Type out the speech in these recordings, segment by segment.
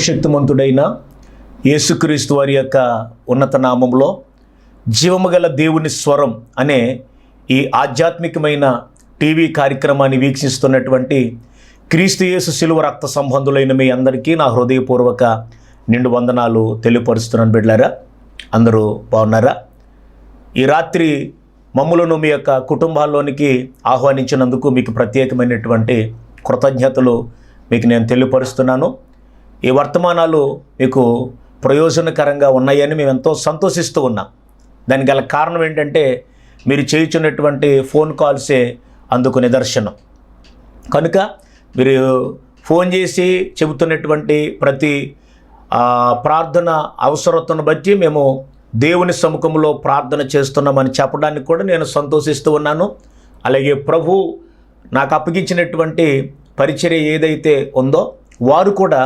సర్వశక్తిమంతుడైన యేసుక్రీస్తు వారి యొక్క ఉన్నత నామంలో జీవము గల దేవుని స్వరం అనే ఈ ఆధ్యాత్మికమైన టీవీ కార్యక్రమాన్ని వీక్షిస్తున్నటువంటి క్రీస్తు యేసు శిలువ రక్త సంబంధులైన మీ అందరికీ నా హృదయపూర్వక నిండు వందనాలు తెలియపరుస్తున్నాను బిడ్డారా అందరూ బాగున్నారా? ఈ రాత్రి మమ్ములను మీ యొక్క కుటుంబాల్లోనికి ఆహ్వానించినందుకు మీకు ప్రత్యేకమైనటువంటి కృతజ్ఞతలు మీకు నేను తెలియపరుస్తున్నాను. ఈ వర్తమానాలు మీకు ప్రయోజనకరంగా ఉన్నాయని మేము ఎంతో సంతోషిస్తూ ఉన్నాం. దానికి గల కారణం ఏంటంటే మీరు చేయుచున్నటువంటి ఫోన్ కాల్సే అందుకు నిదర్శనం. కనుక మీరు ఫోన్ చేసి చెబుతున్నటువంటి ప్రతి ప్రార్థన అవసరతను బట్టి మేము దేవుని సముఖంలో ప్రార్థన చేస్తున్నామని చెప్పడానికి కూడా నేను సంతోషిస్తూ ఉన్నాను. అలాగే ప్రభు నాకు అప్పగించినటువంటి పరిచర్య ఏదైతే ఉందో వారు కూడా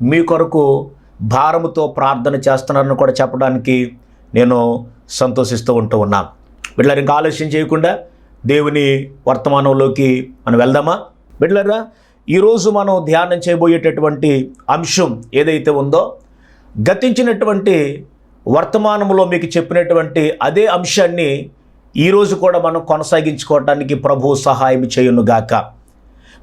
మీ కొరకు భారముతో ప్రార్థన చేస్తున్నారని కూడా చెప్పడానికి నేను సంతోషిస్తూ ఉంటూ ఉన్నాను బిడ్డలారు ఇంకా ఆలస్యం చేయకుండా దేవుని వర్తమానంలోకి మనం వెళ్దామా? బిడ్డలారా ఈరోజు మనం ధ్యానం చేయబోయేటటువంటి అంశం ఏదైతే ఉందో గతించినటువంటి వర్తమానంలో మీకు చెప్పినటువంటి అదే అంశాన్ని ఈరోజు కూడా మనం కొనసాగించుకోవటానికి ప్రభు సహాయం చేయునుగాక.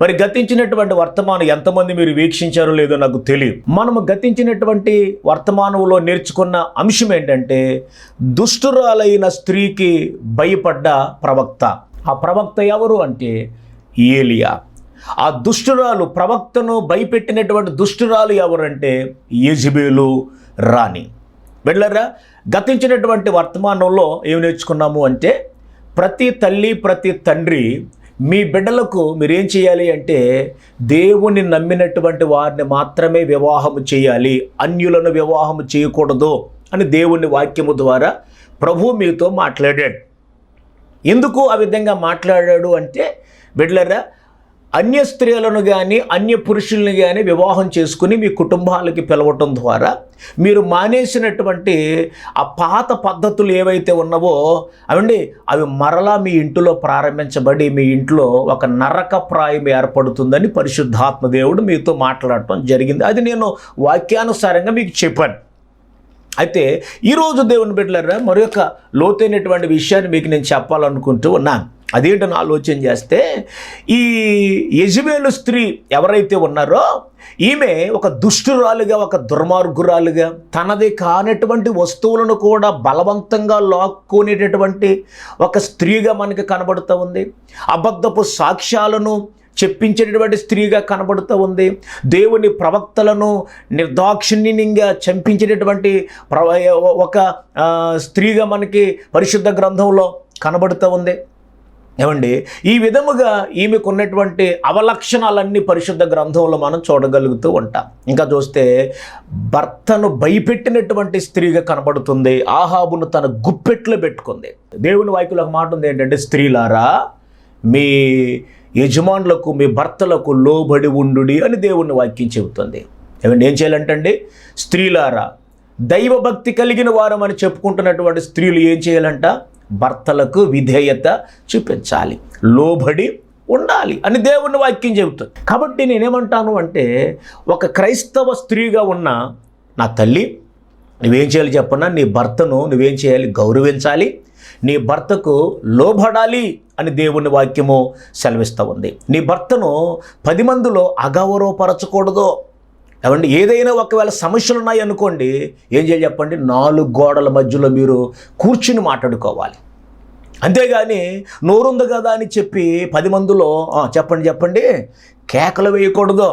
మరి గతించినటువంటి వర్తమానం ఎంతమంది మీరు వీక్షించారో లేదో నాకు తెలియదు. మనము గతించినటువంటి వర్తమానంలో నేర్చుకున్న అంశం ఏంటంటే దుష్టురాలైన స్త్రీకి భయపడ్డ ప్రవక్త. ఆ ప్రవక్త ఎవరు అంటే ఏలియా. ఆ దుష్టురాలు ప్రవక్తను భయపెట్టినటువంటి దుష్టురాలు ఎవరంటే యజబేలు రాణి. వెళ్ళరా? గతించినటువంటి వర్తమానంలో ఏమి నేర్చుకున్నాము అంటే ప్రతి తల్లి ప్రతి తండ్రి మీ బిడ్డలకు మీరేం చేయాలి అంటే దేవుణ్ణి నమ్మినటువంటి వారిని మాత్రమే వివాహము చేయాలి. అన్యులను వివాహము చేయకూడదు అని దేవుని వాక్యము ద్వారా ప్రభు మీతో మాట్లాడాడు. ఎందుకు ఆ విధంగా మాట్లాడాడు అంటే బిడ్డలరా అన్య స్త్రీలను కానీ అన్య పురుషుల్ని కానీ వివాహం చేసుకుని మీ కుటుంబాలకి పిలవటం ద్వారా మీరు మానేసినటువంటి ఆ పాత పద్ధతులు ఏవైతే ఉన్నావో అవండి అవి మరలా మీ ఇంటిలో ప్రారంభించబడి మీ ఇంట్లో ఒక నరక ప్రాయం ఏర్పడుతుందని పరిశుద్ధాత్మ దేవుడు మీతో మాట్లాడటం జరిగింది. అది నేను వాక్యానుసారంగా మీకు చెప్పాను. అయితే ఈరోజు దేవుని బిడ్డలరా మరొక లోతైనటువంటి విషయాన్ని మీకు నేను చెప్పాలనుకుంటూ ఉన్నాను. అదేంటని ఆలోచన చేస్తే ఈ యజమేలు స్త్రీ ఎవరైతే ఉన్నారో ఈమె ఒక దుష్టురాలుగా ఒక దుర్మార్గురాలుగా తనది కానటువంటి వస్తువులను కూడా బలవంతంగా లాక్కునేటటువంటి ఒక స్త్రీగా మనకి కనబడుతూ ఉంది. అబద్ధపు సాక్ష్యాలను చెప్పించేటటువంటి స్త్రీగా కనబడుతూ ఉంది. దేవుని ప్రవక్తలను నిర్దాక్షిణ్యంగా చంపించేటటువంటి ప్ర ఒక స్త్రీగా మనకి పరిశుద్ధ గ్రంథంలో కనబడుతూ ఉంది. ఏమండి? ఈ విధముగా ఈమెకు ఉన్నటువంటి అవలక్షణాలన్నీ పరిశుద్ధ గ్రంథంలో మనం చూడగలుగుతూ ఉంటాం. ఇంకా చూస్తే భర్తను భయపెట్టినటువంటి స్త్రీగా కనబడుతుంది. ఆహాబును తన గుప్పెట్లో పెట్టుకుంది. దేవుని వాక్యలో మాట ఉంది ఏంటంటే స్త్రీలారా మీ యజమానులకు మీ భర్తలకు లోబడి ఉండుడి అని దేవుని వాక్యం చెబుతుంది. ఏమండి ఏం చేయాలంటండి? స్త్రీలారా దైవభక్తి కలిగిన వారమని చెప్పుకుంటున్నటువంటి స్త్రీలు ఏం చేయాలంట? భర్తలకు విధేయత చూపించాలి. లోబడి ఉండాలి అని దేవుని వాక్యం చెబుతుంది. కాబట్టి నేనేమంటాను అంటే ఒక క్రైస్తవ స్త్రీగా ఉన్న నా తల్లి నువ్వేం చేయాలి చెప్పన్నా నీ భర్తను నువ్వేం చేయాలి? గౌరవించాలి. నీ భర్తకు లోబడాలి అని దేవుని వాక్యము సెలవిస్తూ ఉంది. నీ భర్తను పది మందిలో అగౌరవపరచకూడదు. ఏమండి ఏదైనా ఒకవేళ సమస్యలు ఉన్నాయి అనుకోండి ఏం చేయాలి చెప్పండి? నాలుగు గోడల మధ్యలో మీరు కూర్చుని మాట్లాడుకోవాలి. అంతేగాని నోరుంది కదా అని చెప్పి పది మందిలో చెప్పండి చెప్పండి కేకలు వేయకూడదు.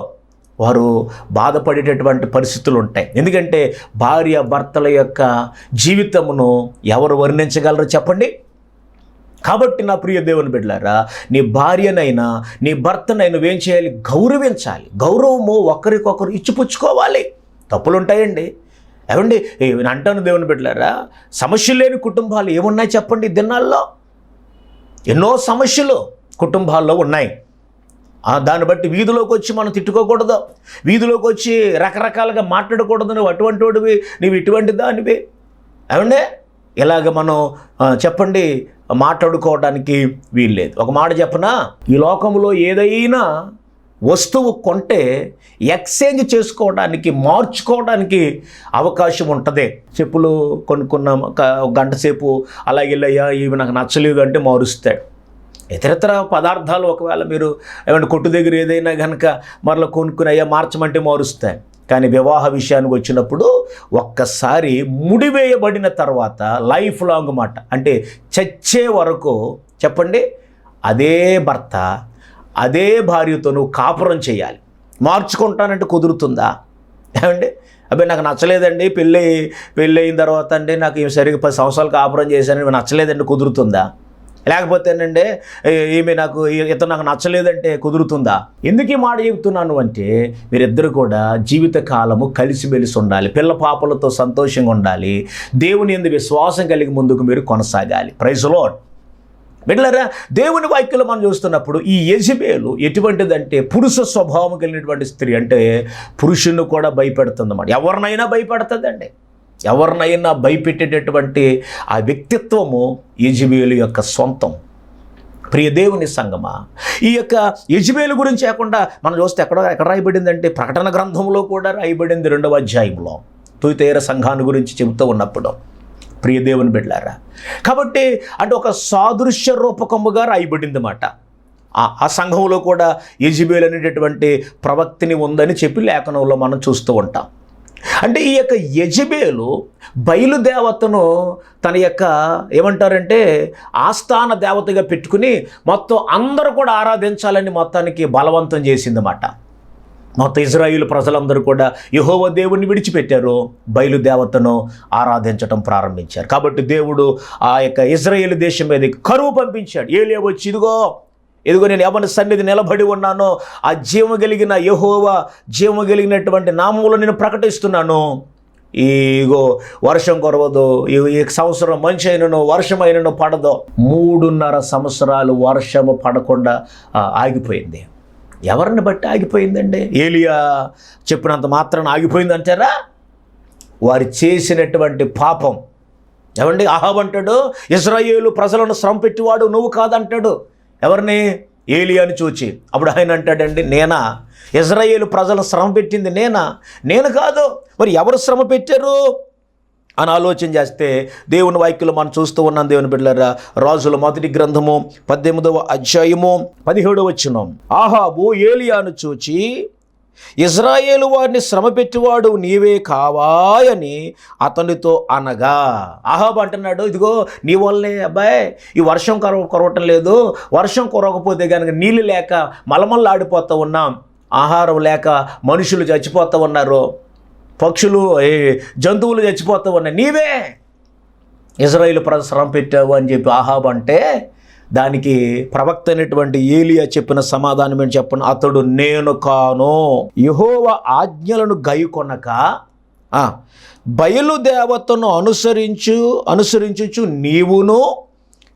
వారు బాధపడేటటువంటి పరిస్థితులు ఉంటాయి. ఎందుకంటే భార్య భర్తల యొక్క జీవితమును ఎవరు వర్ణించగలరు చెప్పండి? కాబట్టి నా ప్రియ దేవుని బిడ్డలారా నీ భార్యనైనా నీ భర్తనైనా నువ్వేం చేయాలి? గౌరవించాలి. గౌరవము ఒకరికొకరు ఇచ్చిపుచ్చుకోవాలి. తప్పులు ఉంటాయండి ఏమండి నేను అంటాను దేవుని బిడ్డలారా సమస్యలు లేని కుటుంబాలు ఏమున్నాయి చెప్పండి దినాల్లో? ఎన్నో సమస్యలు కుటుంబాల్లో ఉన్నాయి. దాన్ని బట్టి వీధిలోకి వచ్చి మనం తిట్టుకోకూడదు. వీధిలోకి వచ్చి రకరకాలుగా మాట్లాడకూడదు. నువ్వు అటువంటి వాడివి నువ్వు ఇటువంటి దానివి. ఏమండే? ఇలాగ మనం చెప్పండి మాట్లాడుకోవడానికి వీల్లేదు. ఒక మాట చెప్పనా? ఈ లోకంలో ఏదైనా వస్తువు కొంటే ఎక్స్చేంజ్ చేసుకోవడానికి మార్చుకోవడానికి అవకాశం ఉంటుంది. చెప్పులు కొనుక్కున్న ఒక గంట సేపు అలా వెళ్ళయ్యా ఇవి నాకు నచ్చలేదు అంటే మారుస్తాడు ఇతరతర పదార్థాలు ఒకవేళ మీరు ఏమైనా కొట్టు దగ్గర ఏదైనా కనుక మరలా కొనుక్కుని అయ్యా మార్చమంటే మారుస్తాయి. కానీ వివాహ విషయానికి వచ్చినప్పుడు ఒక్కసారి ముడివేయబడిన తర్వాత లైఫ్ లాంగ్ మాట అంటే చచ్చే వరకు చెప్పండి అదే భర్త అదే భార్యతో నువ్వు కాపురం చేయాలి. మార్చుకుంటానంటే కుదురుతుందా? ఏమండి? అబ్బాయి నాకు నచ్చలేదండి పెళ్ళి పెళ్ళి అయిన తర్వాత అండి నాకు సరిగ్గా పది సంవత్సరాలు కాపురం చేశానని నచ్చలేదండి కుదురుతుందా? లేకపోతేనండి ఏ- ఈమె నాకు ఇతను నాకు నచ్చలేదంటే కుదురుతుందా? ఎందుకు ఈ మాట చెబుతున్నాను అంటే మీరిద్దరు కూడా జీవిత కాలము కలిసిమెలిసి ఉండాలి. పిల్ల పాపలతో సంతోషంగా ఉండాలి. దేవుని ఎందు విశ్వాసం కలిగి ముందుకు మీరు కొనసాగాలి. ప్రైజ్లో బిడ్డలారా దేవుని వాక్యలో మనం చూస్తున్నప్పుడు ఈ యజబేలు ఎటువంటిదంటే పురుష స్వభావం కలిగినటువంటి స్త్రీ అంటే పురుషుని కూడా భయపెడుతుంది అన్నమాట ఎవరినైనా భయపెడుతుందండి. ఎవరినైనా భయపెట్టేటటువంటి ఆ వ్యక్తిత్వము యజబేలు యొక్క సొంతం ప్రియ దేవుని సంగమా ఈ యొక్క యజ్బేలు గురించి కాకుండా మనం చూస్తే ఎక్కడ ఎక్కడ రాయబడిందంటే ప్రకటన గ్రంథంలో కూడా రాయబడింది రెండవ అధ్యాయంలో. తుయితేర సంఘాన్ని గురించి చెబుతూ ఉన్నప్పుడు. ప్రియ దేవుని బిడ్డారా కాబట్టి అంటే ఒక సాదృశ్య రూపకముగా రాయబడింది మాట. ఆ- సంఘంలో కూడా యజిబేల్ అనేటటువంటి ప్రవక్తిని ఉందని చెప్పి లేఖనంలో మనం చూస్తూ ఉంటాం. అంటే ఈ యొక్క యజబేలు బయలుదేవతను తన యొక్క ఏమంటారంటే ఆస్థాన దేవతగా పెట్టుకుని మొత్తం అందరూ కూడా ఆరాధించాలని మొత్తానికి బలవంతం చేసిందన్నమాట. మొత్తం ఇజ్రాయిల్ ప్రజలందరూ కూడా యహోవ దేవుణ్ణి విడిచిపెట్టారు. బయలుదేవతను ఆరాధించటం ప్రారంభించారు. కాబట్టి దేవుడు ఆ యొక్క ఇజ్రాయేల్ దేశం మీద కరువు పంపించాడు. ఏలే వచ్చి ఇదిగో ఇదిగో నేను ఎవరి సన్నిధి నిలబడి ఉన్నానో. ఆ జీవము కలిగిన యహోవ జీవము కలిగినటువంటి నామంలో నేను ప్రకటిస్తున్నాను. ఈగో వర్షం కురవదు. ఈ సంవత్సరం మంచి అయినను వర్షం అయినను పడదు. మూడున్నర సంవత్సరాలు వర్షము పడకుండా ఆగిపోయింది. ఎవరిని బట్టి ఆగిపోయిందండి? ఏలియా చెప్పినంత మాత్రం ఆగిపోయింది అంటారా వారు చేసినటువంటి పాపం. ఏమండి? అహాబ్ అంటాడు ఇజ్రాయేలు ప్రజలను శ్రమ పెట్టివాడు నువ్వు కాదంటాడు. ఎవరిని? ఏలియాని చూచి. అప్పుడు ఆయన అంటాడండి నేనా? ఇజ్రాయేల్ ప్రజలు శ్రమ పెట్టింది నేనా? నేను కాదు. మరి ఎవరు శ్రమ పెట్టారు? అని ఆలోచన చేస్తే దేవుని వాక్యలు మనం చూస్తూ ఉన్నాం దేవుని బిడ్డలరా రాజుల మొదటి గ్రంథము పద్దెనిమిదవ అధ్యాయము పదిహేడవ ఆహా ఆహాబు ఏలియాను చూచి ఇజ్రాయేలు వారిని శ్రమ పెట్టివాడు నీవే కావాయని అతనితో అనగా ఆహాబ్ అంటున్నాడు ఇదిగో నీ వల్లే అబ్బాయి ఈ వర్షం కొరవ కొరవటం లేదు వర్షం కొరవకపోతే కనుక నీళ్ళు లేక మలమల్లాడిపోతూ ఉన్నాం ఆహారం లేక మనుషులు చచ్చిపోతూ ఉన్నారు పక్షులు ఏ, జంతువులు చచ్చిపోతూ ఉన్నాయి నీవే ఇజ్రాయిల్ ప్రజ శ్రమ పెట్టావు అని చెప్పి ఆహాబ్ అంటే దానికి ప్రవక్త అయినటువంటి ఏలియా చెప్పిన సమాధానం ఏంటి చెప్పను? అతడు నేను కాను. యహోవ ఆజ్ఞలను గైకొనక ఆ, బయలుదేవతను అనుసరించు అనుసరించుచు నీవును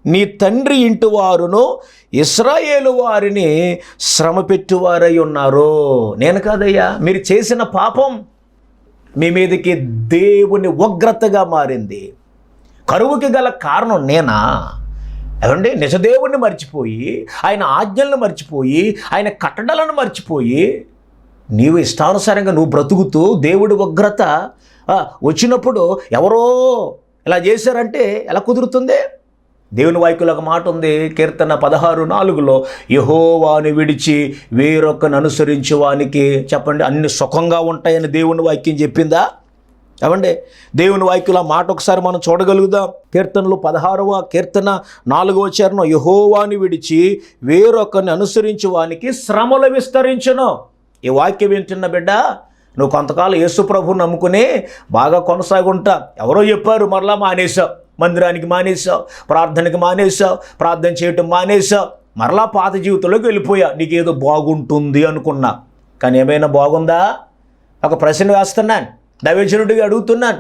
నీ తండ్రి ఇంటి వారును ఇస్రాయేలు వారిని శ్రమ పెట్టువారై ఉన్నారు. నేను కాదయ్యా మీరు చేసిన పాపం మీ మీదకి దేవుని ఉగ్రతగా మారింది. కరువుకి గల కారణం నేనా? ఏమండి నిజదేవుణ్ణి మర్చిపోయి ఆయన ఆజ్ఞలను మర్చిపోయి ఆయన కట్టడలను మర్చిపోయి నీవు ఇష్టానుసారంగా నువ్వు బ్రతుకుతూ దేవుడి ఉగ్రత వచ్చినప్పుడు ఎవరో ఇలా చేశారంటే ఎలా కుదురుతుంది? దేవుని వాక్యలో ఒక మాట ఉంది కీర్తన పదహారు నాలుగులో యహోవాని విడిచి వేరొకను అనుసరించే వానికి చెప్పండి అన్ని సుఖంగా ఉంటాయని దేవుని వాక్యం చెప్పిందా? ఏమండి? దేవుని వాక్యుల మాట ఒకసారి మనం చూడగలుగుదాం. కీర్తనలు పదహారవ కీర్తన నాలుగవ చరణం. యహోవాని విడిచి వేరొకరిని అనుసరించి వానికి శ్రమలు విస్తరించను. ఈ వాక్యం వింటున్న బిడ్డ నువ్వు కొంతకాలం యేసు ప్రభు నమ్ముకుని బాగా కొనసాగుంటా. ఎవరో చెప్పారు మరలా మానేశావు. మందిరానికి మానేశావు ప్రార్థనకి మానేశావు ప్రార్థన చేయటం మానేశావు. మరలా పాత జీవితంలోకి వెళ్ళిపోయా. నీకేదో బాగుంటుంది అనుకున్నా. కానీ ఏమైనా బాగుందా? ఒక ప్రశ్న వేస్తున్నాను. దైవజనుడిగా అడుగుతున్నాను.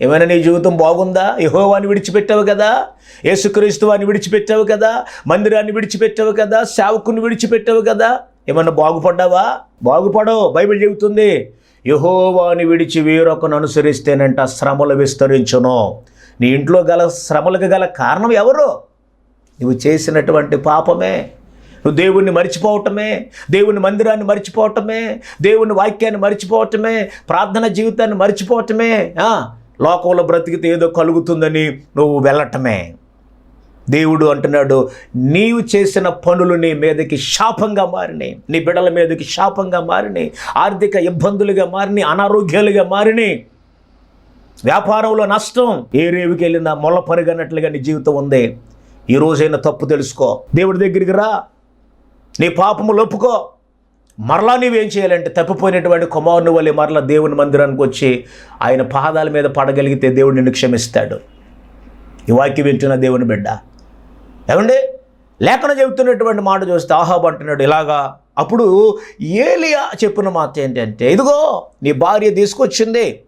ఏమైనా నీ జీవితం బాగుందా? యహోవాని విడిచిపెట్టావు కదా? యేసుక్రీస్తు వారిని విడిచిపెట్టావు కదా? మందిరాన్ని విడిచిపెట్టావు కదా? సేవకుని విడిచిపెట్టావు కదా? ఏమన్నా బాగుపడ్డావా? బాగుపడవు బైబిల్ చెబుతుంది. యహోవాని విడిచి వేరొకను అనుసరిస్తేనంట శ్రమలు విస్తరించును. నీ ఇంట్లో గల శ్రమలకు గల కారణం ఎవరు? నువ్వు చేసినటువంటి పాపమే. నువ్వు దేవుణ్ణి మర్చిపోవటమే దేవుని మందిరాన్ని మర్చిపోవటమే దేవుని వాక్యాన్ని మర్చిపోవటమే ప్రార్థన జీవితాన్ని మర్చిపోవటమే లోకంలో బ్రతికితే ఏదో కలుగుతుందని నువ్వు వెళ్ళటమే. దేవుడు అంటున్నాడు నీవు చేసిన పనులు నీ మీదకి శాపంగా మారినాయి. నీ బిడ్డల మీదకి శాపంగా మారినాయి. ఆర్థిక ఇబ్బందులుగా మారినాయి. అనారోగ్యాలుగా మారినాయి. వ్యాపారంలో నష్టం. ఏ రేవుకి వెళ్ళినా మొల పరిగన్నట్లుగా నీ జీవితం ఉంది. ఈ రోజైనా తప్పు తెలుసుకో. దేవుడి దగ్గరికి రా. నీ పాపములు ఒప్పుకో మరలా నీవేం చేయాలంటే తప్పిపోయినటువంటి కుమారుని వల్లే మరలా దేవుని మందిరానికి వచ్చి ఆయన పాదాల మీద పడగలిగితే దేవుడు నిన్ను క్షమిస్తాడు. ఈ వాక్యం వింటున్న దేవుని బిడ్డ. ఏమండి? లేఖన చెబుతున్నటువంటి మాట చూస్తే ఆహాబ్ అంటున్నాడు ఇలాగా అప్పుడు ఏలియా చెప్పిన మాట ఏంటంటే ఇదిగో నీ భార్య తీసుకొచ్చింది.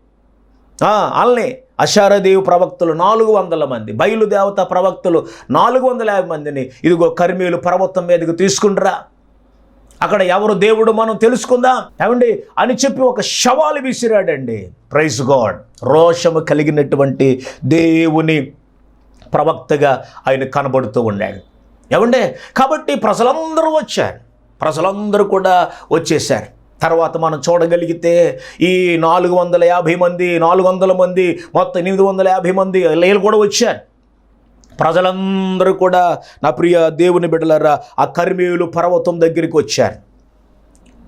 వాళ్ళని అశారదేవి ప్రవక్తలు నాలుగు వందల మంది బయలుదేవత ప్రవక్తలు నాలుగు వందల యాభై మందిని ఇదిగో కర్మీలు పర్వతం మీదకి తీసుకుంటారా అక్కడ ఎవరు దేవుడు మనం తెలుసుకుందాం? ఏమండి? అని చెప్పి ఒక శవాలు విసిరాడండి. ప్రైజ్ గాడ్ రోషము కలిగినటువంటి దేవుని ప్రవక్తగా ఆయన కనబడుతూ ఉన్నాడు. ఏమండి? కాబట్టి ప్రజలందరూ వచ్చారు. ప్రజలందరూ కూడా వచ్చేసారు తర్వాత మనం చూడగలిగితే ఈ నాలుగు వందల యాభై మంది నాలుగు వందల మంది మొత్తం ఎనిమిది వందల యాభై మంది లేలు కూడా వచ్చారు. ప్రజలందరూ కూడా నా ప్రియ దేవుని బిడ్డలరా ఆ కర్మీయులు పర్వతం దగ్గరికి వచ్చారు.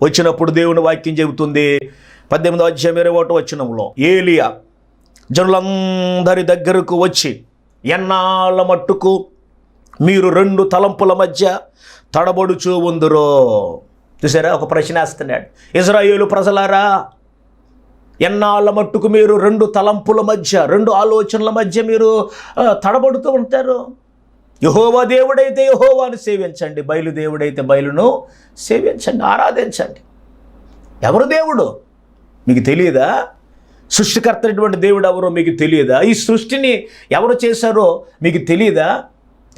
వచ్చినప్పుడు దేవుని వాక్యం చెబుతుంది పద్దెనిమిది అధ్యాయం ఇరవై ఒకటి వచ్చినంలో ఏలియా జనులందరి దగ్గరకు వచ్చి ఎన్నాళ్ళ మట్టుకు మీరు రెండు తలంపుల మధ్య తడబడుచూ ఉందరో? చూసారా? ఒక ప్రశ్న వేస్తున్నాడు. ఇజ్రాయేలు ప్రజలారా ఎన్నాళ్ళ మట్టుకు మీరు రెండు తలంపుల మధ్య రెండు ఆలోచనల మధ్య మీరు తడబడుతూ ఉంటారు? యహోవా దేవుడైతే యహోవాను సేవించండి. బయలు దేవుడైతే బయలును సేవించండి. ఆరాధించండి. ఎవరు దేవుడు? మీకు తెలియదా సృష్టికర్త అయినటువంటి దేవుడు ఎవరో మీకు తెలియదా ఈ సృష్టిని ఎవరు చేశారో మీకు తెలియదా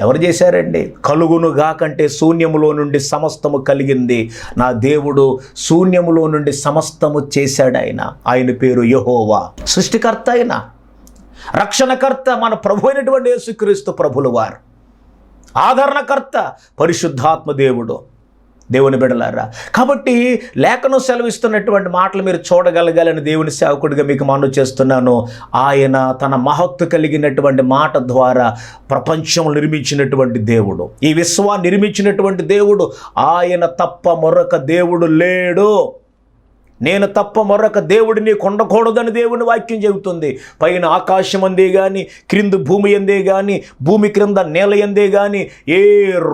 ఎవరు చేశారండి? కలుగును గాకంటే శూన్యములో నుండి సమస్తము కలిగింది. నా దేవుడు శూన్యములో నుండి సమస్తము చేశాడు ఆయన. ఆయన పేరు యహోవా. సృష్టికర్త ఆయన. రక్షణకర్త మన ప్రభు అయినటువంటి యేసుక్రీస్తు ప్రభులు వారు. ఆదరణకర్త పరిశుద్ధాత్మ దేవుడు. దేవుని బిడలారా కాబట్టి లేఖను సెలవిస్తున్నటువంటి మాటలు మీరు చూడగలగాలని దేవుని సేవకుడిగా మీకు మనవి చేస్తున్నాను. ఆయన తన మహత్తు కలిగినటువంటి మాట ద్వారా ప్రపంచం నిర్మించినటువంటి దేవుడు. ఈ విశ్వాన్ని నిర్మించినటువంటి దేవుడు. ఆయన తప్ప మరొక దేవుడు లేడు. నేను తప్ప మరొక దేవుడిని కొండకూడదని దేవుని వాక్యం చెబుతుంది. పైన ఆకాశం అందే కానీ క్రింద భూమి ఎందే కానీ భూమి క్రింద నేల ఎందే కానీ ఏ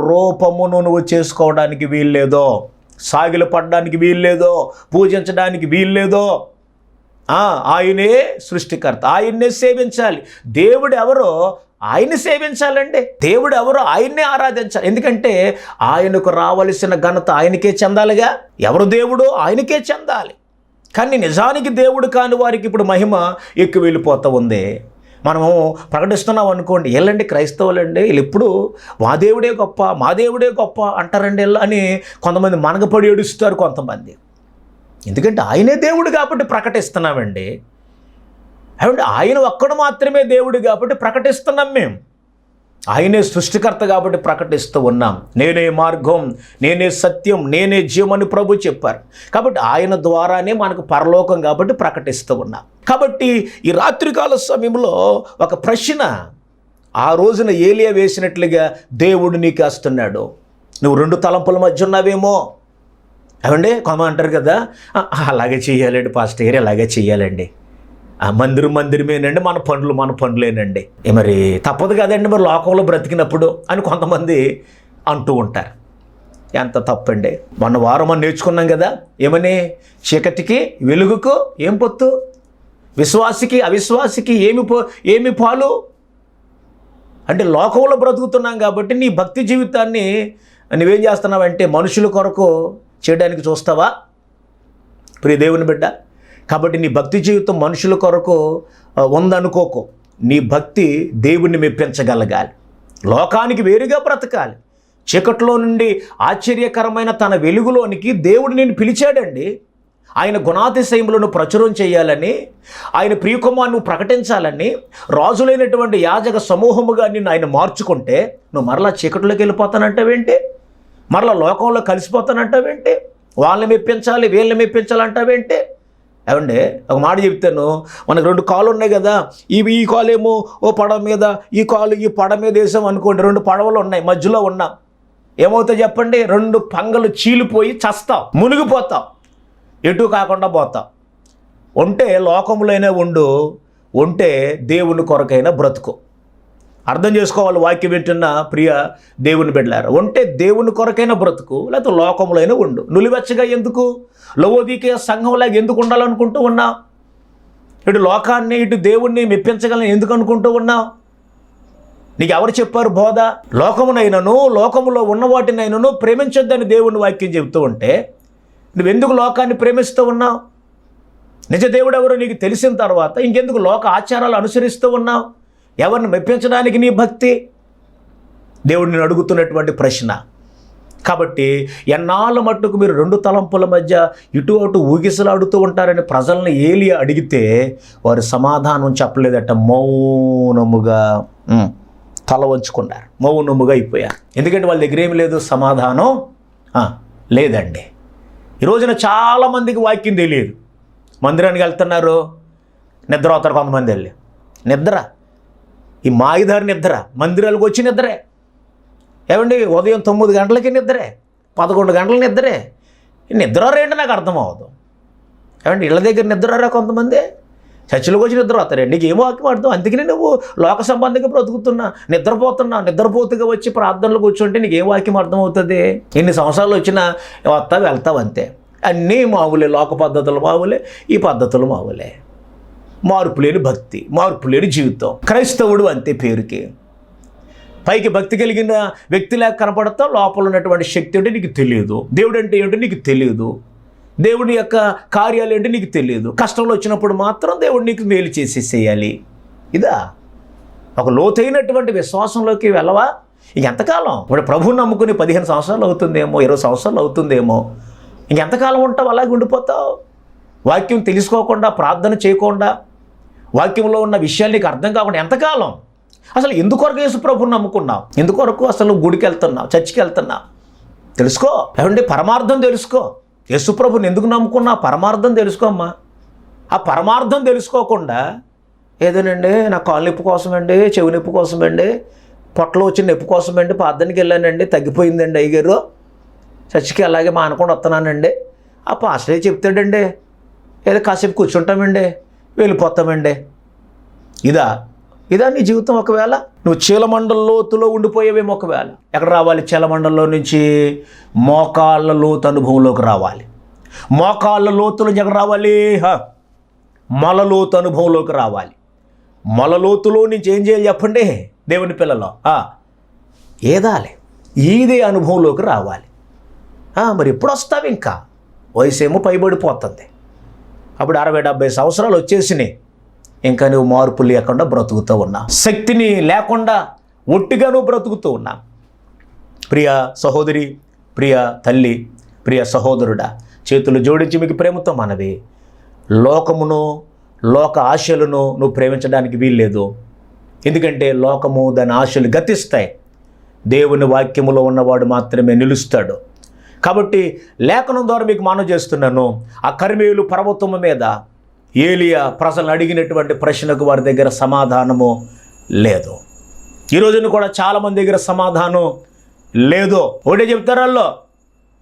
రూపమును నువ్వు చేసుకోవడానికి వీల్లేదో సాగిలు పడడానికి వీల్లేదో పూజించడానికి వీల్లేదో ఆయనే సృష్టికర్త. ఆయన్నే సేవించాలి. దేవుడు ఎవరో ఆయన్ని సేవించాలండి. దేవుడు ఎవరు ఆయన్నే ఆరాధించాలి. ఎందుకంటే ఆయనకు రావలసిన ఘనత ఆయనకే చెందాలిగా. ఎవరు దేవుడు ఆయనకే చెందాలి. కానీ నిజానికి దేవుడు కాని వారికి ఇప్పుడు మహిమ ఎక్కువ వెళ్ళిపోతూ ఉంది. మనము ప్రకటిస్తున్నాం అనుకోండి ఎల్లండి క్రైస్తవులండి? వీళ్ళు ఎప్పుడు మా దేవుడే గొప్ప మా దేవుడే గొప్ప అంటారండి వీళ్ళు అని కొంతమంది మనగపడి ఏడుస్తారు కొంతమంది. ఎందుకంటే ఆయనే దేవుడు కాబట్టి ప్రకటిస్తున్నామండి. ఏమంటే ఆయన ఒక్కడు మాత్రమే దేవుడు కాబట్టి ప్రకటిస్తున్నాం మేము. ఆయనే సృష్టికర్త కాబట్టి ప్రకటిస్తూ ఉన్నాం. నేనే మార్గం నేనే సత్యం నేనే జీవమని ప్రభు చెప్పారు. కాబట్టి ఆయన ద్వారానే మనకు పరలోకం కాబట్టి ప్రకటిస్తూ ఉన్నాం. కాబట్టి ఈ రాత్రికాల సమయంలో ఒక ప్రశ్న ఆ రోజున ఏలియా వేసినట్లుగా దేవుడు నీకు వేస్తున్నాడు. నువ్వు రెండు తలంపుల మధ్య ఉన్నావేమో? అవండి కొమ్మ అంటారు కదా? అలాగే చేయాలండి పాస్టర్ గారు అలాగే చేయాలండి ఆ మందిరం మందిరమేనండి మన పనులు మన పనులేనండి ఏ మరి తప్పదు కదండి మరి లోకంలో బ్రతికినప్పుడు అని కొంతమంది అంటూ ఉంటారు. ఎంత తప్పండి. మొన్న వారం మనం నేర్చుకున్నాం కదా ఏమని? చీకటికి వెలుగుకు ఏం పొత్తు? విశ్వాసికి అవిశ్వాసికి ఏమి పో ఏమి పాలు? అంటే లోకంలో బ్రతుకుతున్నాం కాబట్టి నీ భక్తి జీవితాన్ని నువ్వేం చేస్తున్నావంటే మనుషుల కొరకు చేయడానికి చూస్తావా? ప్రియ దేవుని బిడ్డ కాబట్టి నీ భక్తి జీవితం మనుషుల కొరకు ఉందనుకోకు నీ భక్తి దేవుణ్ణి మెప్పించగలగాలి. లోకానికి వేరుగా బ్రతకాలి. చీకట్లో నుండి ఆశ్చర్యకరమైన తన వెలుగులోనికి దేవుడు నేను పిలిచాడండి. ఆయన గుణాతిశయములను ప్రచురం చేయాలని ఆయన ప్రియకుమార్ను ప్రకటించాలని రాజులైనటువంటి యాజక సమూహముగా నిన్ను ఆయన మార్చుకుంటే నువ్వు మరలా చీకట్లోకి వెళ్ళిపోతానంటావేంటి? మరలా లోకంలో కలిసిపోతానంటావేంటి? వాళ్ళని మెప్పించాలి వీళ్ళని మెప్పించాలంటావేంటి? అంటావేంటి ఏమండి? ఒక మాట చెప్తాను. మనకు రెండు కాళ్ళు ఉన్నాయి కదా ఇవి ఈ కాలు ఏమో ఓ పడవ మీద ఈ కాలు ఈ పడవ మీద వేసాం అనుకోండి రెండు పడవలు ఉన్నాయి మధ్యలో ఉన్నాం. ఏమవుతాయి చెప్పండి? రెండు పంగలు చీలిపోయి చస్తాం మునిగిపోతాం ఎటు కాకుండా పోతాం. ఉంటే లోకంలోనే ఉండు ఉంటే దేవుని కొరకైనా బ్రతుకు. అర్థం చేసుకోవాలి వాక్యం వింటున్న ప్రియ దేవుని బిడ్డలారు. ఉంటే దేవుని కొరకైనా బ్రతుకు లేకపోతే లోకంలోనే ఉండు. నులివెచ్చగా ఎందుకు? లవోదీకే సంఘంలాగా ఎందుకు ఉండాలనుకుంటూ ఉన్నావు ఇటు లోకాన్ని ఇటు దేవుణ్ణి మెప్పించగలని ఎందుకు అనుకుంటూ ఉన్నావు నీకు ఎవరు చెప్పారు బోధ? లోకమునైనను లోకములో ఉన్న వాటినైనను ప్రేమించొద్దని దేవుని వాక్యం చెబుతూ ఉంటే నువ్వెందుకు లోకాన్ని ప్రేమిస్తూ ఉన్నావు నిజ దేవుడు ఎవరో నీకు తెలిసిన తర్వాత ఇంకెందుకు లోక ఆచారాలు అనుసరిస్తూ ఉన్నావు ఎవరిని మెప్పించడానికి నీ భక్తి? దేవుడిని అడుగుతున్నటువంటి ప్రశ్న. కాబట్టి ఎన్నాళ్ళ మట్టుకు మీరు రెండు తలంపుల మధ్య ఇటు అటు ఊగిసలాడుతూ ఉంటారని ప్రజల్ని ఏలి అడిగితే వారు సమాధానం చెప్పలేదట మౌనముగా తల వంచుకున్నారు. మౌనముగా అయిపోయారు. ఎందుకంటే వాళ్ళ దగ్గర ఏమి లేదు సమాధానం లేదండి. ఈ రోజున చాలామందికి వాక్యం తెలియదు. మందిరానికి వెళ్తున్నారు నిద్ర అవుతారు కొంతమంది వెళ్ళి. నిద్ర. ఈ మాయిదారి నిద్ర. మందిరాలకు వచ్చి నిద్రే. ఏమండి ఉదయం తొమ్మిది గంటలకి నిద్రే పదకొండు గంటల నిద్రే. నిద్ర రేంటి నాకు అర్థం అవ్వదు ఏమండి ఇళ్ళ దగ్గర నిద్రరా కొంతమంది? చర్చిలోకి వచ్చి నిద్ర వస్తారండి నీకు ఏమో వాక్యం అర్థం అందుకనే నువ్వు లోక సంబంధంగా బ్రతుకుతున్నా నిద్రపోతున్నా నిద్రపోతుగా వచ్చి ప్రార్థనలు కూర్చుంటే నీకు ఏ వాక్యం అర్థమవుతుంది? ఎన్ని సంవత్సరాలు వచ్చినా వస్తావు వెళ్తావు అంతే. అన్నీ మామూలే లోక పద్ధతులు మామూలే ఈ పద్ధతులు మావులే. మార్పు లేని భక్తి మార్పు లేని జీవితం. క్రైస్తవుడు అంతే పేరుకి. పైకి భక్తి కలిగిన వ్యక్తిలా కనపడతా లోపల ఉన్నటువంటి శక్తి అంటే నీకు తెలియదు. దేవుడు అంటే ఏంటో నీకు తెలియదు. దేవుడి యొక్క కార్యాలు ఏంటో నీకు తెలియదు. కష్టంలో వచ్చినప్పుడు మాత్రం దేవుడు నీకు మేలు చేసేసేయాలి. ఇదా? ఒక లోతైనటువంటి విశ్వాసంలోకి వెళ్ళవా? ఇంకెంతకాలం ఇప్పుడు ప్రభువుని నమ్ముకుని పదిహేను సంవత్సరాలు అవుతుందేమో ఇరవై సంవత్సరాలు అవుతుందేమో. ఇంకెంతకాలం ఉంటావు? అలాగే ఉండిపోతావు. వాక్యం తెలుసుకోకుండా ప్రార్థన చేయకుండా వాక్యంలో ఉన్న విషయాలు నీకు అర్థం కాకుండా ఎంతకాలం? అసలు ఎందుకొరకు యేసు ప్రభుని నమ్ముకున్నావు? ఎందుకొరకు అసలు గుడికి వెళ్తున్నావు చర్చికి వెళ్తున్నావు తెలుసుకో. లేదంటే పరమార్థం తెలుసుకో. యేసుప్రభుని ఎందుకు నమ్ముకున్నావు? పరమార్థం తెలుసుకో అమ్మా. ఆ పరమార్థం తెలుసుకోకుండా ఏదోనండి నా కాలు నొప్పి కోసమండి చెవి నొప్పి కోసమండి పొట్టలో వచ్చిన నొప్పి కోసమండి ప్రార్థనకి వెళ్ళానండి తగ్గిపోయిందండి అయ్యగారు. చర్చికి అలాగే మానకుండా వస్తున్నానండి. ఆ పాస్టరే చెప్తాడండి? ఏదో కాసేపు కూర్చుంటామండి వెళ్ళిపోతామండి. ఇదా. ఇదా నీ జీవితం ఒకవేళ? నువ్వు చీలమండల లోతులో ఉండిపోయేవేమో ఒకవేళ. ఎక్కడ రావాలి? చీలమండల్లో నుంచి మోకాళ్ళ లోతు అనుభవంలోకి రావాలి. మోకాళ్ళ లోతులో ఎక్కడ రావాలి? హ, మొలలోతు అనుభవంలోకి రావాలి. మొలలోతులో నుంచి ఏం చేయాలి చెప్పండి? దేవుని పిల్లలో. ఏదాలి? ఈదే అనుభవంలోకి రావాలి. మరి ఎప్పుడు వస్తావు ఇంకా? వయసు ఏమో పైబడిపోతుంది. అప్పుడు అరవై డెబ్బై సంవత్సరాలు వచ్చేసినాయి. ఇంకా నువ్వు మార్పు లేకుండా బ్రతుకుతూ ఉన్నా. శక్తిని లేకుండా ఒట్టిగా నువ్వు బ్రతుకుతూ ఉన్నా. ప్రియ సహోదరి ప్రియ తల్లి ప్రియ సహోదరుడా చేతులు జోడించి మీకు ప్రేమతో మనవి. లోకమును లోక ఆశలను నువ్వు ప్రేమించడానికి వీల్లేదు. ఎందుకంటే లోకము దాని ఆశలు గతిస్తాయి. దేవుని వాక్యములో ఉన్నవాడు మాత్రమే నిలుస్తాడు. కాబట్టి లేఖనం ద్వారా మీకు మనవి చేస్తున్నాను. ఆ కర్మీయులు పర్వతము మీద ఏలియా ప్రజలను అడిగినటువంటి ప్రశ్నకు వారి దగ్గర సమాధానము లేదు. ఈ రోజున కూడా చాలామంది దగ్గర సమాధానం లేదు. ఒకటే చెప్తారు వాళ్ళు.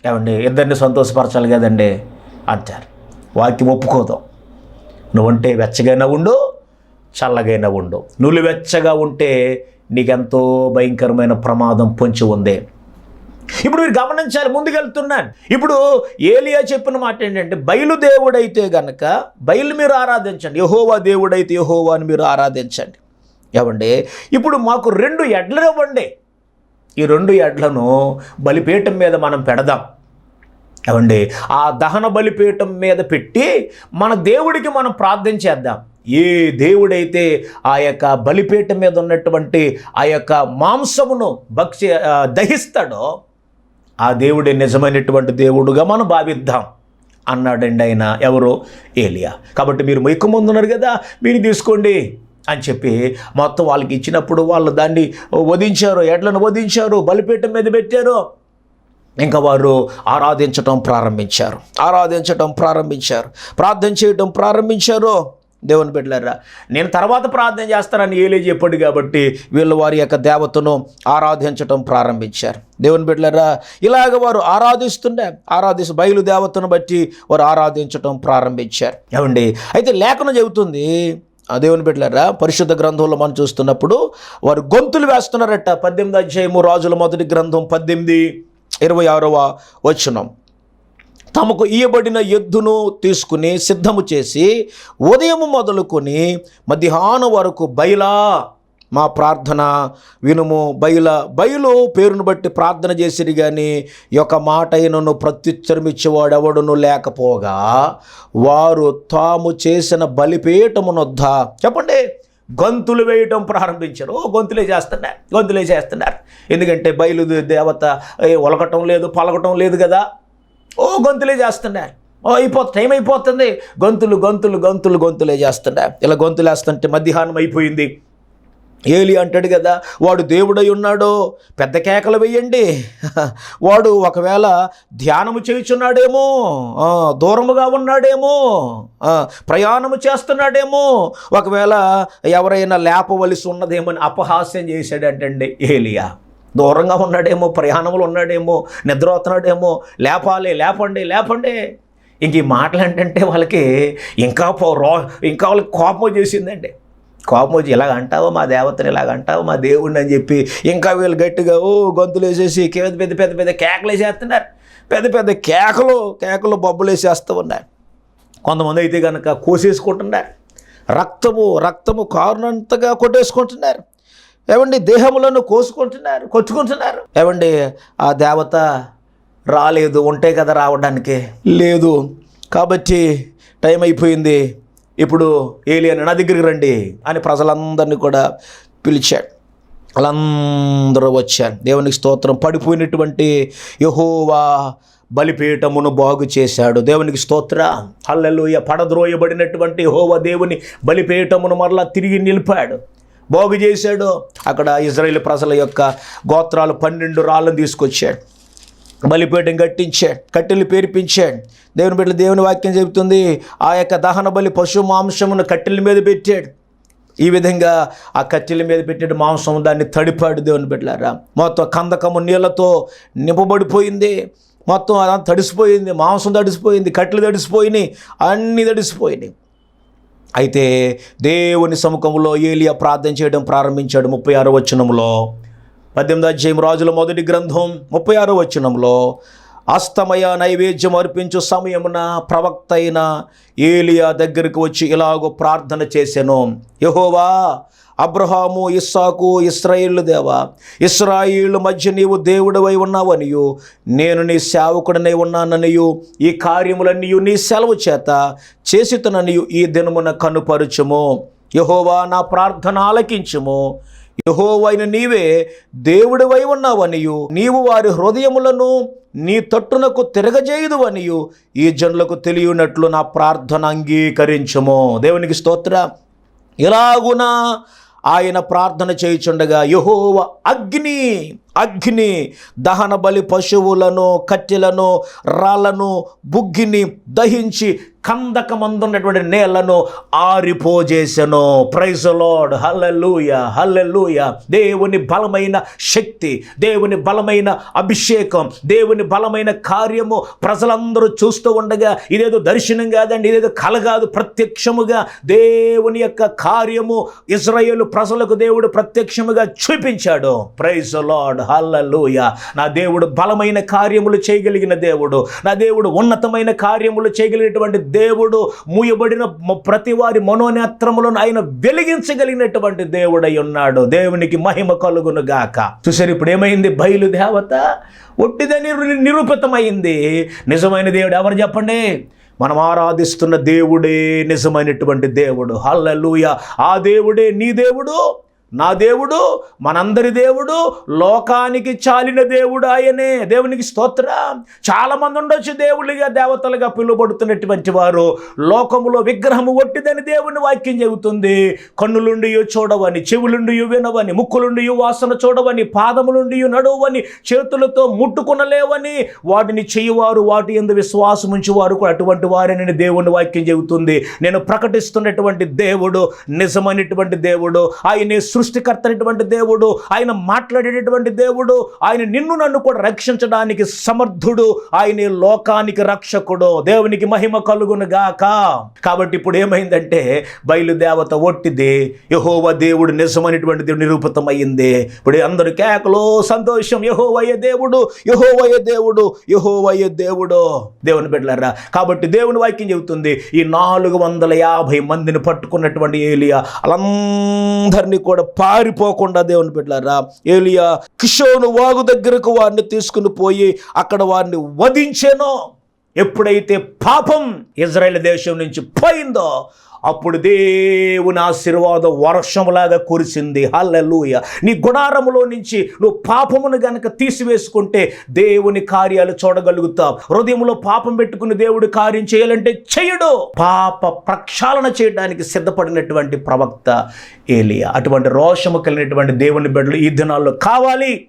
ఏమండి ఇద్దరిని సంతోషపరచాలి కదండి అంటారు. వాక్యం ఒప్పుకోదాం. నువ్వంటే వెచ్చగైనా ఉండు చల్లగైనా ఉండు. నువ్వు వెచ్చగా ఉంటే నీకెంతో భయంకరమైన ప్రమాదం పొంచి ఉంది. ఇప్పుడు మీరు గమనించాలి ముందుకెళ్తున్నాను. ఇప్పుడు ఏలియా చెప్పిన మాట ఏంటంటే బయలుదేవుడైతే గనక బయలు మీరు ఆరాధించండి యహోవా దేవుడైతే యహోవా అని మీరు ఆరాధించండి. ఏమండి? ఇప్పుడు మాకు రెండు ఎడ్లు ఇవ్వండి. ఈ రెండు ఎడ్లను బలిపీఠం మీద మనం పెడదాం. ఏమండి? ఆ దహన బలిపీఠం మీద పెట్టి మన దేవుడికి మనం ప్రార్థన చేద్దాం. ఏ దేవుడైతే ఆ యొక్క బలిపీఠం మీద ఉన్నటువంటి ఆ యొక్క మాంసమును భక్షి దహిస్తాడో ఆ దేవుడే నిజమైనటువంటి దేవుడుగా మనం భావిద్దాం అన్నాడండి ఆయన. ఎవరో? ఏలియా. కాబట్టి మీరు మైకు ముందు ఉన్నారు కదా మీరు తీసుకోండి అని చెప్పి మొత్తం వాళ్ళకి ఇచ్చినప్పుడు వాళ్ళు దాన్ని వధించారు. ఎడ్లను వధించారు బలిపీఠం మీద పెట్టారు. ఇంకా వారు ఆరాధించటం ప్రారంభించారు. ఆరాధించటం ప్రారంభించారు. ప్రార్థన చేయటం ప్రారంభించారు. దేవుని బిడ్డలారా నేను తర్వాత ప్రార్థన చేస్తానని ఏలే చెప్పాడు కాబట్టి వీళ్ళు వారి యొక్క దేవతను ఆరాధించటం ప్రారంభించారు. దేవుని బిడ్డలారా ఇలాగ వారు ఆరాధిస్తుండే ఆరాధిస్తు బయలు దేవతను బట్టి వారు ఆరాధించటం ప్రారంభించారు. ఏమండి? అయితే లేఖనం చెబుతుంది ఆ దేవుని బిడ్డలారా పరిశుద్ధ గ్రంథంలో మనం చూస్తున్నప్పుడు వారు గొంతులు వేస్తున్నారట. పద్దెనిమిది అధ్యాయము రాజుల మొదటి గ్రంథం పద్దెనిమిది ఇరవై ఆరవ వచనం. తమకు ఇయ్యబడిన ఎద్దును తీసుకుని సిద్ధము చేసి ఉదయం మొదలుకొని మధ్యాహ్నం వరకు బయలా. మా ప్రార్థన వినుము బయల. బయలు పేరును బట్టి ప్రార్థన చేసిరి కానీ ఈ యొక్క మాట అయినను ప్రత్యుత్తరమిచ్చేవాడెవడును లేకపోగా వారు తాము చేసిన బలిపీఠమునొద్ద. చెప్పండి గొంతులు వేయటం ప్రారంభించారు. ఓ గొంతులే చేస్తున్నారు గొంతులే చేస్తున్నారు. ఎందుకంటే బయలు దేవత ఏ, ఒలకటం లేదు పలకటం లేదు కదా. ఓ గొంతులే చేస్తున్నారు ఓ అయిపోతుంది టైం అయిపోతుంది. గొంతులు గొంతులు గొంతులు గొంతులే చేస్తున్నారు ఇలా గొంతులు వేస్తుంటే మధ్యాహ్నం అయిపోయింది. ఏలి అంటాడు కదా వాడు దేవుడై ఉన్నాడో పెద్ద కేకలు వేయండి. వాడు ఒకవేళ ధ్యానము చేయుచున్నాడేమో దూరముగా ఉన్నాడేమో ప్రయాణము చేస్తున్నాడేమో ఒకవేళ ఎవరైనా లేపవలసి ఉన్నదేమో అని అపహాస్యం చేశాడంటండి ఏలియా. దూరంగా ఉన్నాడేమో ప్రయాణంలో ఉన్నాడేమో నిద్రపోతున్నాడేమో లేపాలి లేపండి లేపండి. ఇంక ఈ మాటలు ఏంటంటే వాళ్ళకి ఇంకా రో ఇంకా వాళ్ళకి కోపం వచ్చేసిందండి. కోపం వచ్చి ఇలాగ అంటావు మా దేవతని ఇలాగ అంటావు మా దేవుడిని అని చెప్పి ఇంకా వీళ్ళు గట్టిగా ఓ గొంతులు వేసేసి పెద్ద పెద్ద పెద్ద పెద్ద కేకలు వేసేస్తున్నారు. పెద్ద పెద్ద కేకలు కేకలు బొబ్బలు వేసేస్తూ ఉన్నారు. కొంతమంది అయితే కనుక కోసేసుకుంటున్నారు. రక్తము రక్తము కారునంతగా కొట్టేసుకుంటున్నారు. ఏమండి దేహములను కోసుకుంటున్నారు కొట్టుకుంటున్నారు? ఏమండి ఆ దేవత రాలేదు ఉంటే కదా రావడానికి? లేదు. కాబట్టి టైం అయిపోయింది. ఇప్పుడు ఏలియన్ నా దగ్గరికి రండి అని ప్రజలందరినీ కూడా పిలిచాడు. వాళ్ళందరూ వచ్చారు. దేవునికి స్తోత్రం. పడిపోయినటువంటి యహోవా బలిపీఠమును బాగు చేశాడు. దేవునికి స్తోత్ర. హల్లెలుయ. పడద్రోయబడినటువంటి హోవ దేవుని బలిపీఠమును మరలా తిరిగి నిలిపాడు. బాగు చేశాడు. అక్కడ ఇజ్రాయేల్ ప్రజల యొక్క గోత్రాలు పన్నెండు రాళ్ళను తీసుకొచ్చాడు. బలిపీఠం కట్టించాడు. కట్టెలు పేర్పించాడు. దేవుని బిడ్డ దేవుని వాక్యం చెబుతుంది. ఆ యొక్క దహన బలి పశు మాంసమును కట్టెల మీద పెట్టాడు. ఈ విధంగా ఆ కట్టెల మీద పెట్టిన మాంసం దాన్ని తడిపాడు దేవుని బిడ్డలారా. మొత్తం కందకము నీళ్ళతో నింపబడిపోయింది. మొత్తం అలా తడిసిపోయింది. మాంసం తడిసిపోయింది. కట్టెలు తడిసిపోయినాయి. అన్నీ తడిసిపోయినాయి. అయితే దేవుని సముఖంలో ఏలియా ప్రార్థన చేయడం ప్రారంభించాడు ముప్పై ఆరో వచనంలో పద్దెనిమిది అధ్యాయం రాజుల మొదటి గ్రంథం ముప్పై ఆరో వచనంలో అస్తమయ నైవేద్యం అర్పించు సమయమున ప్రవక్త అయిన ఏలియా దగ్గరకు వచ్చి ఇలాగో ప్రార్థన చేశాను యహోవా అబ్రహాము ఇస్సాకు ఇస్రాయిళ్ళు దేవా ఇస్రాయిళ్ళు మధ్య నీవు దేవుడవై ఉన్నావనియు నేను నీ సేవకుడనై ఉన్నాననియు ఈ కార్యములన్నీ నీ సెలవు చేత చేసితననియు ఈ దినమున కనుపరుచుము. యహోవా నా ప్రార్థన ఆలకించుము. యహోవైన నీవే దేవుడివై ఉన్నావనియు నీవు వారి హృదయములను నీ తట్టునకు తిరగజేయదు అనియు ఈ జనులకు తెలియనట్లు నా ప్రార్థన అంగీకరించము. దేవునికి స్తోత్ర. ఇలాగునా ఆయన ప్రార్థన చేయుచుండగా యహోవ అగ్ని అగ్ని దహన బలి పశువులను కట్టెలను రాళ్ళను బుగ్గిని దహించి కందకమందున్నటువంటి నేలను ఆరిపోజేసెను. ప్రైజ్ లార్డ్ హల్లెలూయ హల్లెలూయ దేవుని బలమైన శక్తి దేవుని బలమైన అభిషేకం దేవుని బలమైన కార్యము ప్రజలందరూ చూస్తూ ఉండగా ఇదేదో దర్శనం కాదండి ఇదేదో కల కాదు ప్రత్యక్షముగా దేవుని యొక్క కార్యము ఇజ్రాయేల్ ప్రజలకు దేవుడు ప్రత్యక్షముగా చూపించాడు. ప్రైజ్ లార్డ్ హల్లెలూయ నా దేవుడు బలమైన కార్యములు చేయగలిగిన దేవుడు నా దేవుడు ఉన్నతమైన కార్యములు చేయగలిగినటువంటి దేవుడు మూయబడిన ప్రతి వారి మనోనేత్రములను ఆయన వెలిగించగలిగినటువంటి దేవుడై ఉన్నాడు. దేవునికి మహిమ కలుగును గాక. చూసారు ఇప్పుడు ఏమైంది? బయలు దేవత ఒట్టిదని నిరు- నిరూపితమైంది. నిజమైన దేవుడు ఎవరు చెప్పండి? మనం ఆరాధిస్తున్న దేవుడే నిజమైనటువంటి దేవుడు. హల్లెలూయ. ఆ దేవుడే నీ దేవుడు? నా దేవుడు మనందరి దేవుడు లోకానికి చాలిన దేవుడు ఆయనే. దేవునికి స్తోత్ర. చాలామంది ఉండొచ్చు దేవుళ్ళుగా దేవతలుగా పిలువబడుతున్నటువంటి వారు. లోకములో విగ్రహము ఒట్టిదని దేవుని వాక్యం చెబుతుంది. కన్నులుండి చూడవని చెవులుండి వినవని ముక్కులుండి వాసన చూడవని పాదములుండి నడువని చేతులతో ముట్టుకునలేవని వాటిని చేయువారు వాటి ఎందు విశ్వాసం ఉంచేవారు కూడా అటువంటి వారిని దేవుని వాక్యం చెబుతుంది. నేను ప్రకటిస్తున్నటువంటి దేవుడు నిజమైనటువంటి దేవుడు. ఆయనే సృష్టికర్తనటువంటి దేవుడు ఆయన మాట్లాడేటటువంటి దేవుడు ఆయన నిన్ను నన్ను కూడా రక్షించడానికి సమర్థుడు ఆయన లోకానికి రక్షకుడు దేవునికి మహిమ కలుగును గాక. కాబట్టి ఇప్పుడు ఏమైందంటే బయలుదేవత ఒట్టిది యహోవ దేవుడు నిజమైనటువంటి దేవుడు నిరూపితమైంది ఇప్పుడు అందరు కేకలో సంతోషం యహోవయ్య దేవుడు యహోవయ్య దేవుడు యహోవయ్య దేవుడు. దేవుని బిడ్డలారా కాబట్టి దేవుని వాక్యం చెబుతుంది ఈ నాలుగు వందల యాభై మందిని పట్టుకున్నటువంటి ఏలియా వాళ్ళందరినీ కూడా పారిపోకుండా దేవుని బిడ్డారా ఏలియా కిషోను వాగు దగ్గరకు వారిని తీసుకుని పోయి అక్కడ వారిని వధించానో. ఎప్పుడైతే పాపం ఇజ్రాయెల్ దేశం నుంచి పోయిందో అప్పుడు దేవుని ఆశీర్వాదం వర్షంలాగా కురిసింది. హల్లెలూయ. నీ గుడారములో నుంచి నువ్వు పాపమును గనక తీసివేసుకుంటే దేవుని కార్యాలు చూడగలుగుతావు హృదయంలో పాపం పెట్టుకుని దేవుడు కార్యం చేయాలంటే చేయడు. పాప ప్రక్షాళన చేయడానికి సిద్ధపడినటువంటి ప్రవక్త ఏలియా. అటువంటి రోషము కలిగినటువంటి దేవుని బిడ్డలు ఈ దినాల్లో కావాలి.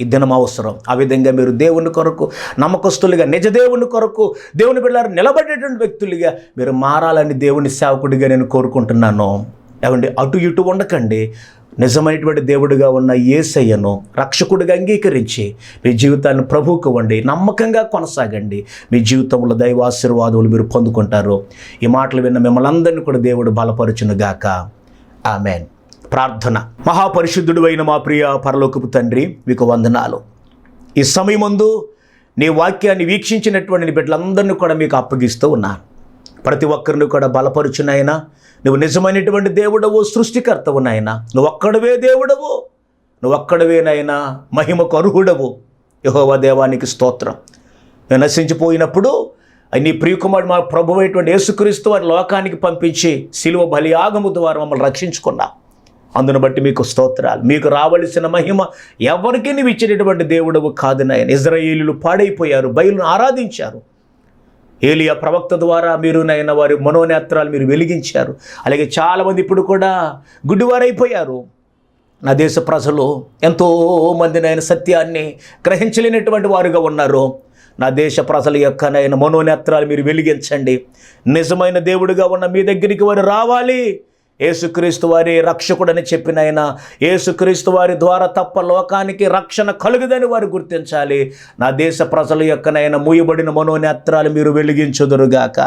ఈ దినం అవసరం. ఆ విధంగా మీరు దేవుని కొరకు నమ్మకస్తులుగా నిజ దేవుని కొరకు దేవుని బిడ్డలారు నిలబడేటువంటి వ్యక్తులుగా మీరు మారాలని దేవుని సేవకుడిగా నేను కోరుకుంటున్నాను. ఏమండి అటు ఇటు ఉండకండి. నిజమైనటువంటి దేవుడిగా ఉన్న ఏసయ్యను రక్షకుడిగా అంగీకరించి మీ జీవితాన్ని ప్రభువుకు వండి నమ్మకంగా కొనసాగండి. మీ జీవితంలో దైవాశీర్వాదములు మీరు పొందుకుంటారు. ఈ మాటలు విన్న మిమ్మల్ని అందరినీ కూడా దేవుడు బలపరచునుగాక. ఆమెన్. ప్రార్థన. మహాపరిశుద్ధుడు అయిన మా ప్రియ పరలోకపు తండ్రి మీకు వందనాలు. ఈ సమయమందు నీ వాక్యాన్ని వీక్షించినటువంటి బిడ్డలందరినీ కూడా మీకు అప్పగిస్తూ ఉన్నాను. ప్రతి ఒక్కరిని కూడా బలపరుచునైనా నువ్వు నిజమైనటువంటి దేవుడవు సృష్టికర్తవునైనా నువ్వు ఒక్కడవే దేవుడవు నువ్వు ఒక్కడవేనైనా మహిమకు అర్హుడవు. యహోవ దేవానికి స్తోత్రం. మేము నశించిపోయినప్పుడు నీ ప్రియకుమారుడు మా ప్రభు అయినటువంటి యేసుక్రీస్తు వారి లోకానికి పంపించి శిలువ బలియాగము ద్వారా మమ్మల్ని రక్షించుకున్నా అందును బట్టి మీకు స్తోత్రాలు. మీకు రావలసిన మహిమ ఎవరికి నువ్వు ఇచ్చేటటువంటి దేవుడవు కాదు నాయన. ఇజ్రాయేలీలు పాడైపోయారు బయలును ఆరాధించారు. ఏలియా ప్రవక్త ద్వారా మీరు నాయన వారి మనోనేత్రాలు మీరు వెలిగించారు. అలాగే చాలామంది ఇప్పుడు కూడా గుడ్డివారైపోయారు. నా దేశ ప్రజలు ఎంతో మంది నాయన సత్యాన్ని గ్రహించలేనటువంటి వారుగా ఉన్నారు. నా దేశ ప్రజల యొక్క నాయన మనోనేత్రాలు మీరు వెలిగించండి. నిజమైన దేవుడిగా ఉన్న మీ దగ్గరికి వారు రావాలి. ఏసుక్రీస్తు వారి రక్షకుడని చెప్పిన ఆయన వారి ద్వారా తప్ప లోకానికి రక్షణ కలుగుదని వారు గుర్తించాలి. నా దేశ ప్రజల యొక్కనైనా మూయబడిన మనోనేత్రాలు మీరు వెలిగించుదురుగాక.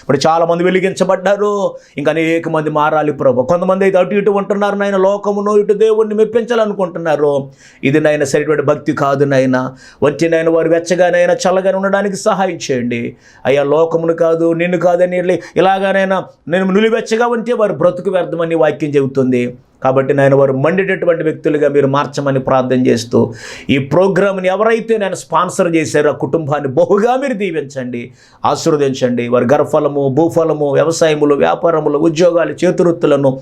ఇప్పుడు చాలామంది వెలిగించబడ్డారు. ఇంకా అనేక మంది మారాలి ప్రభు. కొంతమంది అయితే అటు ఇటు ఉంటున్నారు నాయన. లోకమును ఇటు దేవుణ్ణి మెప్పించాలనుకుంటున్నారు. ఇది నాయన సరిపడి భక్తి కాదు నాయన. వచ్చి వారు వెచ్చగానైనా చల్లగానే ఉండడానికి సహాయం చేయండి. అయ్యా లోకమును కాదు నిన్ను కాదని ఇలాగానైనా నేను నులివెచ్చగా ఉంటే వారు బ్రతుకు అర్థమని వాక్యం చెబుతుంది. కాబట్టి నేను వారు మండేటటువంటి వ్యక్తులుగా మీరు మార్చమని ప్రార్థన చేస్తూ ఈ ప్రోగ్రామ్ని ఎవరైతే నేను స్పాన్సర్ చేశారో ఆ కుటుంబాన్ని బహుగా మీరు దీవించండి ఆశీర్వదించండి. వారి గర్ఫలము భూఫలము వ్యవసాయములు వ్యాపారములు ఉద్యోగాలు చేతువృత్తులను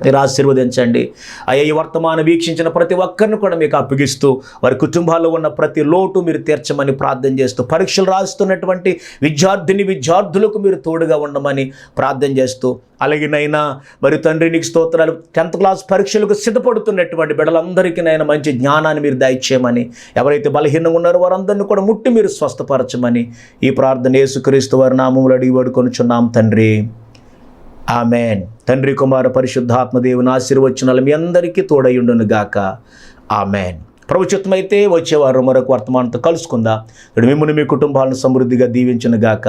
మీరు ఆశీర్వదించండి అయ్యా ఈ వర్తమానం వీక్షించిన ప్రతి ఒక్కరిని కూడా మీకు అప్పగిస్తూ వారి కుటుంబాల్లో ఉన్న ప్రతి లోటు మీరు తీర్చమని ప్రార్థన చేస్తూ పరీక్షలు రాస్తున్నటువంటి విద్యార్థిని విద్యార్థులకు మీరు తోడుగా ఉండమని ప్రార్థన చేస్తూ అలాగేనైనా మరి తండ్రి నీకు స్తోత్రాలు టెన్త్ క్లాస్ పరీక్షలకు సిద్ధపడుతున్నటువంటి బిడ్డలందరికీనైనా మంచి జ్ఞానాన్ని మీరు దయచేయమని ఎవరైతే బలహీనంగా ఉన్నారో వారందరినీ కూడా ముట్టి మీరు స్వస్థపరచమని ఈ ప్రార్థన యేసుక్రీస్తు వారి నామములు అడిగి పడుకొనుచున్నాం తండ్రి. ఆమెన్. తండ్రి కుమార పరిశుద్ధాత్మదేవుని ఆశీర్వచనాలు మీ అందరికీ తోడయుండును గాక ఆమెన్. ప్రభుత్వమైతే వచ్చేవారు మరొక వర్తమానంతో కలుసుకుందాం. ఇక్కడ మిమ్మల్ని మీ కుటుంబాలను సమృద్ధిగా దీవించిన గాక.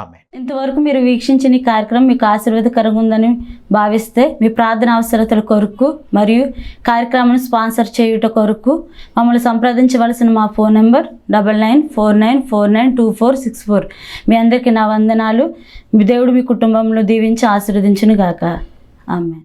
ఆమె ఇంతవరకు మీరు వీక్షించిన ఈ కార్యక్రమం మీకు ఆశీర్వాదకరంగా ఉందని భావిస్తే మీ ప్రార్థన అవసరతల కొరకు మరియు కార్యక్రమాన్ని స్పాన్సర్ చేయుట కొరకు మమ్మల్ని సంప్రదించవలసిన మా phone number double nine four nine four nine two four six four. మీ అందరికీ నా వందనాలు. మీ దేవుడు మీ కుటుంబంలో దీవించి ఆశీర్వదించును గాక ఆమె